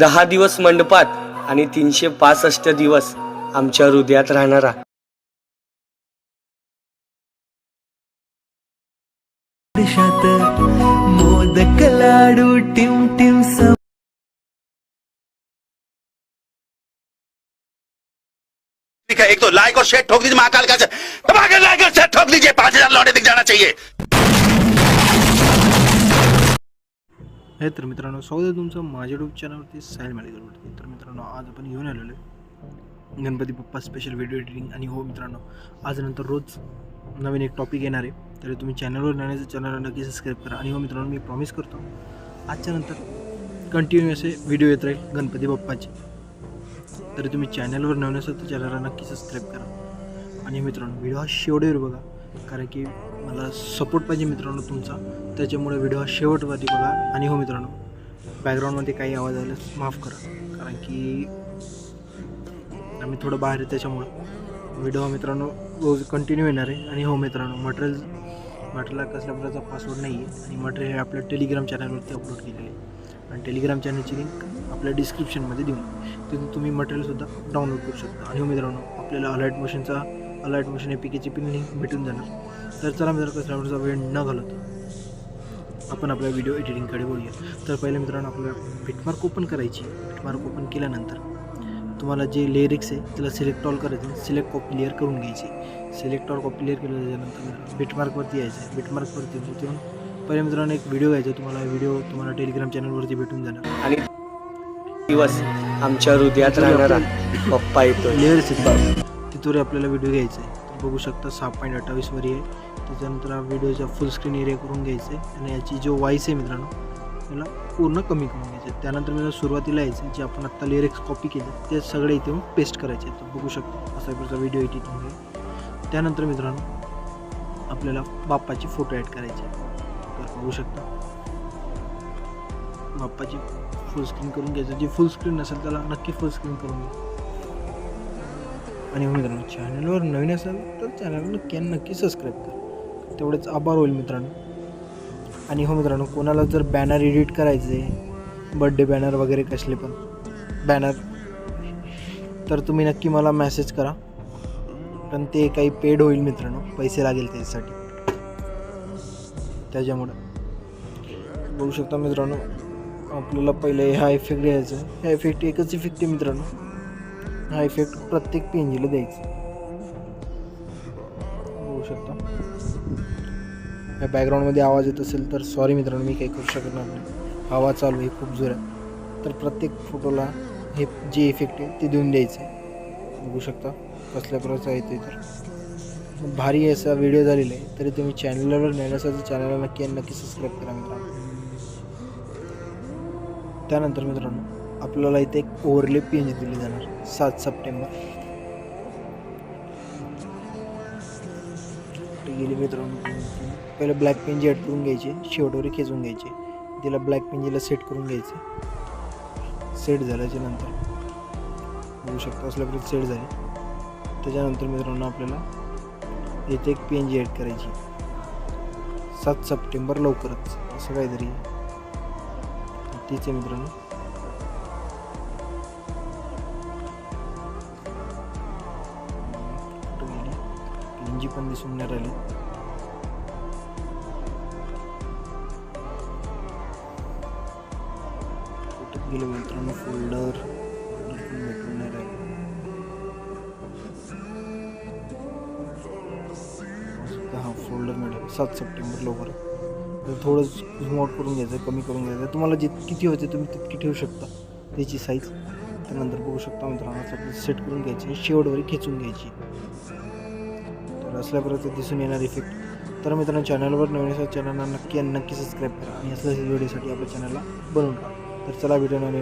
दहा दिवस मंडपात आणि तीनशे पासष्ट दिवस आमच्या हृदयात राहणारा. मोदक लाडू टिम टिम स ठीक है एक तो लाइक और शेयर ठोक दीजिए महाकाल का धमाके लाइक और शेयर ठोक दीजिए पांच हजार लौटे दिख जाना चाहिए। हे तर मित्रांनो स्वागत आहे तुमचं माझ्या यूट्यूब चॅनलवरती साईल मेडिकलवरती तर मित्रांनो आज आपण घेऊन आलेलो आहे Ganpati Bappa special video editing आणि हो मित्रांनो आज नंतर रोज नवीन एक टॉपिक येणार आहे. तर तुम्ही चॅनलवर येण्याचं चॅनलला नक्की सबस्क्राईब करा. आणि हो मित्रांनो मी प्रॉमिस करतो आजच्या नंतर कंटिन्यू असे व्हिडिओ येत राहील गणपती बाप्पाचे. तर तुम्ही चॅनलवर नवीन असाल तर चॅनलला नक्की सबस्क्राईब करा. आणि मित्रांनो व्हिडिओ हा शेवटीवर बघा. कारण की मला सपोर्ट पाहिजे मित्रांनो तुमचा. त्याच्यामुळे व्हिडिओ हा शेवटवरती बघा. आणि हो मित्रांनो बॅकग्राऊंडमध्ये काही आवाज आल्यास माफ करा. कारण की आम्ही थोडं बाहेर आहे त्याच्यामुळं. व्हिडिओ मित्रांनो रोज कंटिन्यू येणार आहे. आणि हो मित्रांनो मटेरियल मटेरियलला कसल्या प्रकारचा पासवर्ड नाही आहे. आणि मटेरियल हे आपल्या टेलिग्राम चॅनलवरती अपलोड केलेलं आहे. आणि टेलिग्राम चॅनलची लिंक आपल्या डिस्क्रिप्शनमध्ये देऊन तिथून तुम्ही मटेरियलसुद्धा डाउनलोड करू शकता. आणि हो मित्रांनो आपल्याला अलर्ट मोशनचा अलाइट मोशन ए पी केची पिन लिंक भेटून जाणार. तर चला मित्रांनो प्रकारचा वेळ न घालवता. आपण आपल्या व्हिडिओ एडिटिंगकडे बोलूया तर पहिले मित्रांनो आपल्याला बिटमार्क ओपन करायची बिटमार्क ओपन केल्यानंतर तुम्हाला जे लिरिक्स आहे त्याला सिलेक्ट ऑल करायचं सिलेक्ट कॉपी क्लिअर करून घ्यायची. सिलेक्ट ऑल कॉपी क्लिअर केलं त्याच्यानंतर बिटमार्कवरती यायचं बिटमार्कवरती तिथून पहिले मित्रांनो एक व्हिडिओ घ्यायचा तुम्हाला व्हिडिओ तुम्हाला टेलिग्राम चॅनलवरती भेटून जाणार. आणि दिवस आमच्या हृदयात राहणारा पप्पा येतोय. लेअर्स येतात तिथवर आपल्याला व्हिडिओ घ्यायचा आहे तर बघू शकता सहा पॉईंट अठ्ठावीसवर आहे. त्याच्यानंतर हा व्हिडिओचा फुल स्क्रीन एरिया करून घ्यायचा आहे आणि याची जो वॉईस आहे मित्रांनो त्याला पूर्ण कमी करून घ्यायचं आहे त्यानंतर मी सुरुवातीला यायचं जे आपण आत्ता लिरिक्स कॉपी केलं ते सगळे इथे पेस्ट करायचे आहेत. तर बघू शकता असा प्रकारचा व्हिडिओ एडिटिंग आहे त्यानंतर मित्रांनो आपल्याला बाप्पाचे फोटो ॲड करायचे तर बघू शकता बाप्पाची फुल स्क्रीन करून घ्यायचं. जे फुल स्क्रीन नसेल त्याला नक्की फुल स्क्रीन करून घ्या. आणि मित्रांनो चॅनलवर नवीन असाल तर चॅनलला नक्की नक्की सबस्क्राईब करा. तेवढेच आभार होईल मित्रांनो. आणि हो मित्रांनो कोणाला जर बॅनर एडिट करायचे बड्डे बॅनर वगैरे कसले पण बॅनर तर तुम्ही नक्की मला मेसेज करा. पण ते काही पेड होईल मित्रांनो पैसे लागेल त्याच्यासाठी. त्याच्यामुळं. बघू शकता मित्रांनो आपल्याला पहिले ह्या इफेक्ट घ्यायचा. ह्या इफेक्ट एकच इफेक्ट आहे मित्रांनो. हा इफेक्ट प्रत्येक पेंजीला द्यायचा. बघू शकता. या बॅकग्राऊंडमध्ये आवाज येत असेल तर सॉरी मित्रांनो मी काही करू शकणार नाही. आवाज चालू आहे खूप जोरात. तर प्रत्येक फोटोला हे जे इफेक्ट आहे ते देऊन द्यायचं आहे. बघू शकता कसल्या प्रकारचा येतो तर. भारी असा व्हिडिओ झालेला आहे तरी तुम्ही चॅनलवर नेण्यासाठी चॅनलला नक्की नक्की सबस्क्राईब करा मित्रांनो. त्यानंतर मित्रांनो आपल्याला इथे एक ओव्हरले पेंज दिली जाणार सात सप्टेंबर. गेली मित्रांनो पहिले ब्लॅक पेंजी ॲड करून घ्यायचे शेवटवर खेचून घ्यायचे. तिला ब्लॅक पेंजीला सेट करून घ्यायचे. सेट झाल्याच्यानंतर. बघू शकता असल्यापर्यंत सेट झाले. त्याच्यानंतर मित्रांनो आपल्याला इथे एक पेंजी ॲड करायची. सात सप्टेंबर लवकरच असं काहीतरी. आहे. तीच आहे मित्रांनो. गेली पण दिसून नाही राहिली. कुठं मित्रांनो? फोल्डर भेटून नाही राहिलं. हा फोल्डर मिळेल. सात सप्टेंबर लवकर. तर थोडं झूम आउट करून घ्यायचं कमी करून घ्यायचं. तुम्हाला जित किती होते तुम्ही तितकी ठेवू शकता. त्याची साईज त्यानंतर बघू शकता मित्रांनो सेट करून घ्यायची शेवटवर खेचून घ्यायची. तर असल्या दिसून येणार इफेक्ट तर मित्रांनो चॅनलवर नवीन असेल चॅनलला नक्की आणि नक्की सबस्क्राईब करा. आणि असल्या व्हिडिओसाठी आपल्या चॅनलला बनवून टाका. तर चला व्हिडिओ